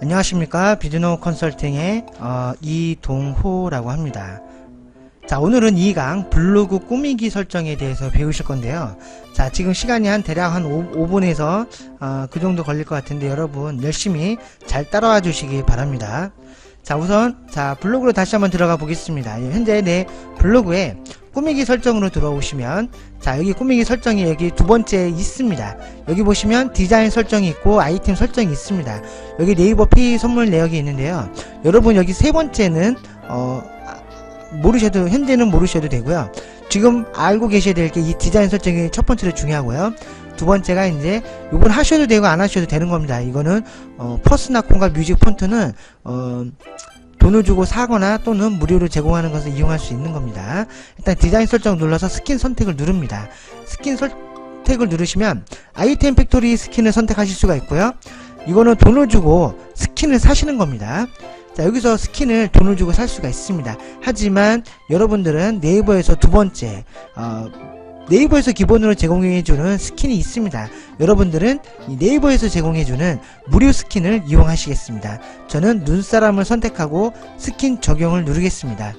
안녕하십니까? 비즈노 컨설팅의 어, 이동호라고 합니다. 자 오늘은 2강 블로그 꾸미기 설정에 대해서 배우실 건데요. 자 지금 시간이 한 대략 한 5, 분에서그 어, 정도 걸릴 것 같은데 여러분 열심히 잘 따라와 주시기 바랍니다. 자 우선 자 블로그로 다시 한번 들어가 보겠습니다. 예, 현재 내 블로그에 꾸미기 설정으로 들어오시면 자 여기 꾸미기 설정이 여기 두 번째 있습니다. 여기 보시면 디자인 설정이 있고 아이템 설정이 있습니다. 여기 네이버 페이 선물 내역이 있는데요. 여러분 여기 세 번째는 어 아, 모르셔도 현재는 모르셔도 되고요. 지금 알고 계셔야 될 게 이 디자인 설정이 첫 번째로 중요하고요. 두 번째가 이제 이건 하셔도 되고 안 하셔도 되는 겁니다. 이거는 어 퍼스나콘과 뮤직 폰트는 어 돈을 주고 사거나 또는 무료로 제공하는 것을 이용할 수 있는 겁니다. 일단 디자인 설정 눌러서 스킨 선택을 누릅니다. 스킨 선택을 누르시면 아이템 팩토리 스킨을 선택하실 수가 있고요. 이거는 돈을 주고 스킨을 사시는 겁니다. 자, 여기서 스킨을 돈을 주고 살 수가 있습니다. 하지만 여러분들은 네이버에서 두 번째, 어, 네이버에서 기본으로 제공해주는 스킨이 있습니다. 여러분들은 이 네이버에서 제공해주는 무료 스킨을 이용하시겠습니다. 저는 눈사람을 선택하고 스킨 적용을 누르겠습니다.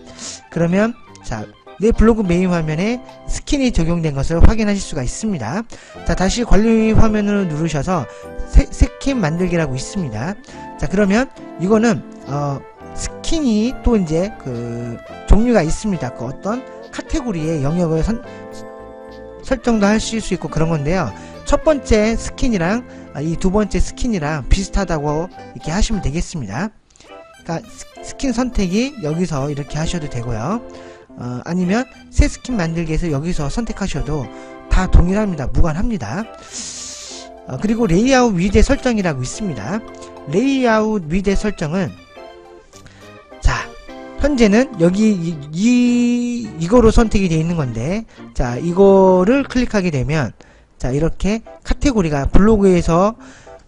그러면, 자, 내 블로그 메인 화면에 스킨이 적용된 것을 확인하실 수가 있습니다. 자, 다시 관리 화면을 누르셔서 새- 스킨 만들기라고 있습니다. 자, 그러면 이거는 어 스킨이 또 이제 그 종류가 있습니다. 그 어떤 카테고리의 영역을 선, 설정도 하실 수 있고 그런 건데요. 첫 번째 스킨이랑 아, 이두 번째 스킨이랑 비슷하다고 이렇게 하시면 되겠습니다. 그러니까 스- 스킨 선택이 여기서 이렇게 하셔도 되고요. 어, 아니면 새 스킨 만들기에서 여기서 선택하셔도 다 동일합니다. 무관합니다. 어, 그리고 레이아웃 위젯 설정이라고 있습니다. 레이아웃 위젯 설정은 자 현재는 여기 이, 이 이거로 선택이 되어 있는 건데 자 이거를 클릭하게 되면 자 이렇게 카테고리가 블로그에서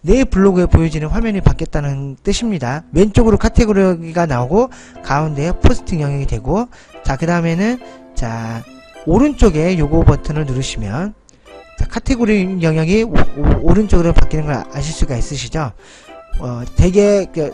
내 블로그에 보여지는 화면이 바뀌었다는 뜻입니다. 왼쪽으로 카테고리가 나오고 가운데에 포스팅 영역이 되고 자 그 다음에는 자 오른쪽에 요거 버튼을 누르시면 자, 카테고리 영역이 오, 른쪽으로 바뀌는 걸 아실 수가 있으시죠? 어, 되게 그,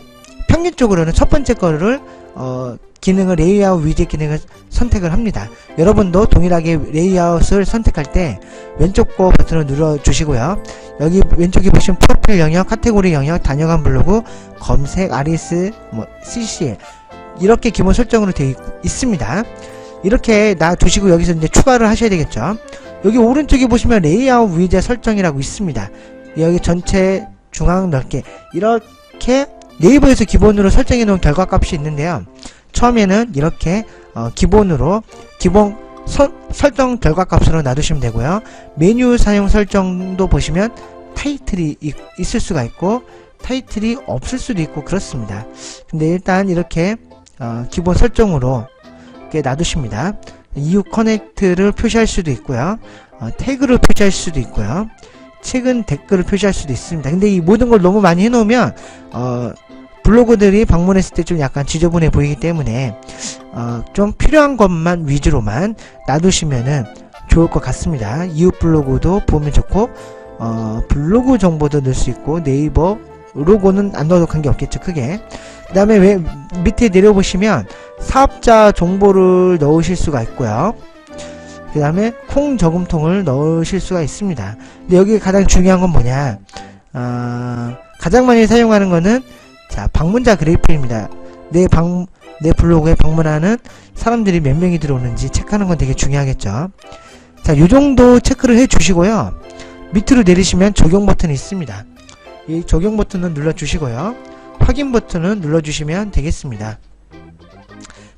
평균적으로는 첫 번째 거를 어, 기능을 레이아웃 위젯 기능을 선택을 합니다. 여러분도 동일하게 레이아웃을 선택할 때 왼쪽 거 버튼을 눌러 주시고요. 여기 왼쪽에 보시면 프로필 영역, 카테고리 영역, 다녀간 블로그, 검색, 아리스, 뭐 CCL 이렇게 기본 설정으로 되어 있, 있습니다. 이렇게 놔두시고 여기서 이제 추가를 하셔야 되겠죠. 여기 오른쪽에 보시면 레이아웃 위젯 설정이라고 있습니다. 여기 전체 중앙 넓게 이렇게 네이버에서 기본으로 설정해 놓은 결과 값이 있는데요. 처음에는 이렇게 어, 기본으로 기본 서- 설정 결과값으로 놔두시면 되고요. 메뉴 사용 설정도 보시면 타이틀이 있, 있을 수가 있고 타이틀이 없을 수도 있고 그렇습니다. 근데 일단 이렇게 어, 기본 설정으로 이렇게 놔두십니다. 이후 커넥트를 표시할 수도 있고요. 어, 태그를 표시할 수도 있고요. 최근 댓글을 표시할 수도 있습니다. 근데 이 모든 걸 너무 많이 해놓으면 어, 블로그들이 방문했을 때 좀 약간 지저분해 보이기 때문에 어, 좀 필요한 것만 위주로만 놔두시면은 좋을 것 같습니다. 이웃 블로그도 보면 좋고 어, 블로그 정보도 넣을 수 있고 네이버 로고는 안 넣어도 관계 없겠죠 크게. 그 다음에 왜 밑에 내려보시면 사업자 정보를 넣으실 수가 있고요. 그 다음에 콩 저금통을 넣으실 수가 있습니다. 근데 여기 가장 중요한 건 뭐냐? 아, 가장 많이 사용하는 거는 자 방문자 그래프입니다. 내 방, 내 블로그에 방문하는 사람들이 몇 명이 들어오는지 체크하는 건 되게 중요하겠죠. 자 요 정도 체크를 해 주시고요. 밑으로 내리시면 적용 버튼이 있습니다. 이 적용 버튼을 눌러 주시고요. 확인 버튼을 눌러 주시면 되겠습니다.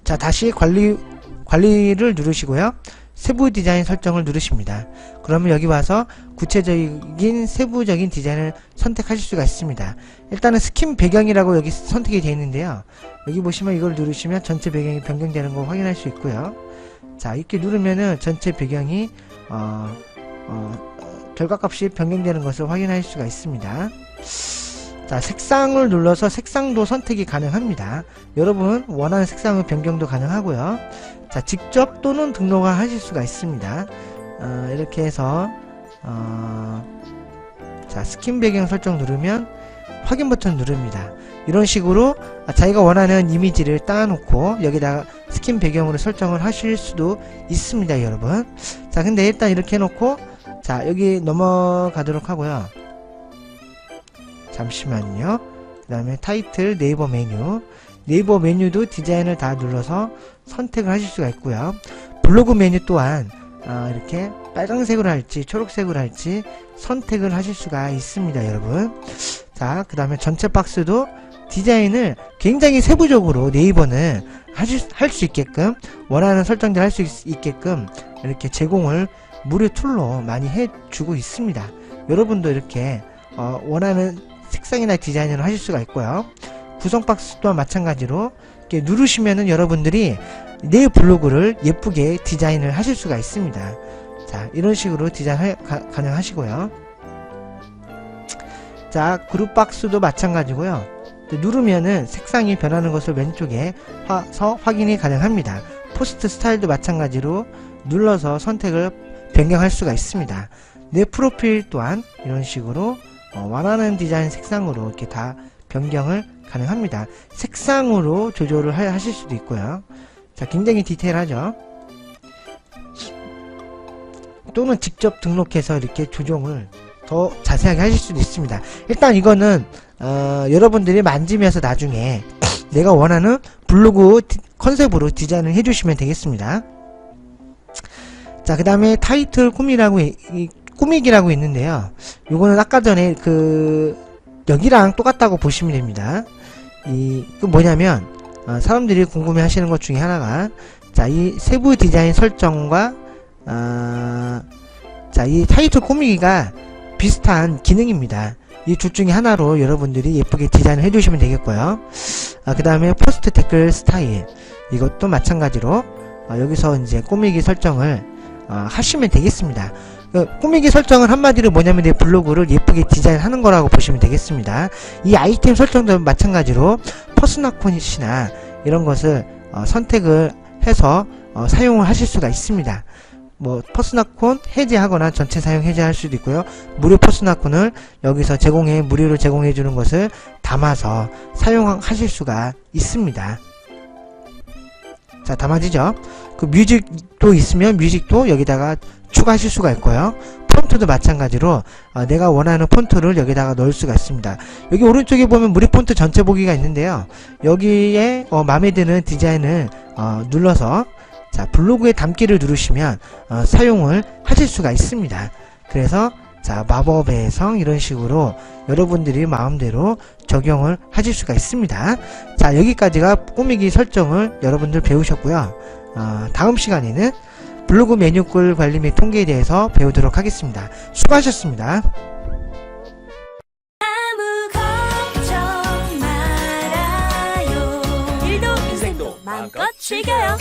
자 다시 관리 관리를 누르시고요 세부 디자인 설정을 누르십니다. 그러면 여기 와서 구체적인 세부적인 디자인을 선택하실 수가 있습니다. 일단은 스킨 배경이라고 여기 선택이 되어 있는데요. 여기 보시면 이걸 누르시면 전체 배경이 변경되는 거 확인할 수 있고요. 자 이렇게 누르면은 전체 배경이 어, 어, 결과값이 변경되는 것을 확인할 수가 있습니다. 자 색상을 눌러서 색상도 선택이 가능합니다. 여러분 원하는 색상의 변경도 가능하고요 자 직접 또는 등록을 하실 수가 있습니다. 어, 이렇게 해서 어, 자 스킨 배경 설정 누르면 확인 버튼 누릅니다. 이런 식으로 아, 자기가 원하는 이미지를 따놓고 여기다가 스킨 배경으로 설정을 하실 수도 있습니다 여러분. 자 근데 일단 이렇게 해놓고 자 여기 넘어가도록 하고요. 잠시만요. 그 다음에 타이틀 네이버 메뉴 네이버 메뉴도 디자인을 다 눌러서 선택을 하실 수가 있고요. 블로그 메뉴 또한 아, 이렇게 빨강색으로 할지 초록색으로 할지 선택을 하실 수가 있습니다 여러분. 자 그 다음에 전체 박스도 디자인을 굉장히 세부적으로 네이버는 할 수 있게끔 원하는 설정들 할 수 있게끔 이렇게 제공을 무료 툴로 많이 해주고 있습니다. 여러분도 이렇게 어, 원하는 색상이나 디자인을 하실 수가 있고요 구성 박스 또한 마찬가지로 이렇게 누르시면은 여러분들이 내 블로그를 예쁘게 디자인을 하실 수가 있습니다. 자, 이런 식으로 디자인 하, 가, 가능하시고요. 자, 그룹 박스도 마찬가지고요. 누르면은 색상이 변하는 것을 왼쪽에 서 확인이 가능합니다. 포스트 스타일도 마찬가지로 눌러서 선택을 변경할 수가 있습니다. 내 프로필 또한 이런 식으로 어, 원하는 디자인 색상으로 이렇게 다 변경을 가능합니다. 색상으로 조절을 하, 하실 수도 있고요. 자, 굉장히 디테일하죠? 또는 직접 등록해서 이렇게 조정을 더 자세하게 하실 수도 있습니다. 일단 이거는 어, 여러분들이 만지면서 나중에 내가 원하는 블로그 디- 컨셉으로 디자인을 해주시면 되겠습니다. 자, 그 다음에 타이틀 꾸미라고 이- 이 꾸미기라고 있는데요. 요거는 아까 전에 그 여기랑 똑같다고 보시면 됩니다. 이, 그 뭐냐면, 어, 사람들이 궁금해 하시는 것 중에 하나가, 자, 이 세부 디자인 설정과, 아, 자, 이 타이틀 꾸미기가 비슷한 기능입니다. 이 둘 중에 하나로 여러분들이 예쁘게 디자인을 해주시면 되겠고요. 아, 그 다음에 포스트 댓글 스타일. 이것도 마찬가지로, 어, 여기서 이제 꾸미기 설정을, 어, 하시면 되겠습니다. 그 꾸미기 설정은 한마디로 뭐냐면 내 블로그를 예쁘게 디자인하는 거라고 보시면 되겠습니다. 이 아이템 설정도 마찬가지로 퍼스나콘이나 이런 것을 어, 선택을 해서 어, 사용을 하실 수가 있습니다. 뭐 퍼스나콘 해제하거나 전체 사용 해제할 수도 있고요. 무료 퍼스나콘을 여기서 제공해 무료로 제공해 주는 것을 담아서 사용하실 수가 있습니다. 자, 담아지죠? 그 뮤직도 있으면 뮤직도 여기다가 추가하실 수가 있고요. 폰트도 마찬가지로 어, 내가 원하는 폰트를 여기다가 넣을 수가 있습니다. 여기 오른쪽에 보면 무료 폰트 전체 보기가 있는데요. 여기에 어, 마음에 드는 디자인을 어, 눌러서 자 블로그에 담기를 누르시면 어, 사용을 하실 수가 있습니다. 그래서 자 마법의 성 이런 식으로 여러분들이 마음대로 적용을 하실 수가 있습니다. 자 여기까지가 꾸미기 설정을 여러분들 배우셨고요. 어, 다음 시간에는 블로그 메뉴글 관리 및 통계에 대해서 배우도록 하겠습니다. 수고하셨습니다. 즐겨요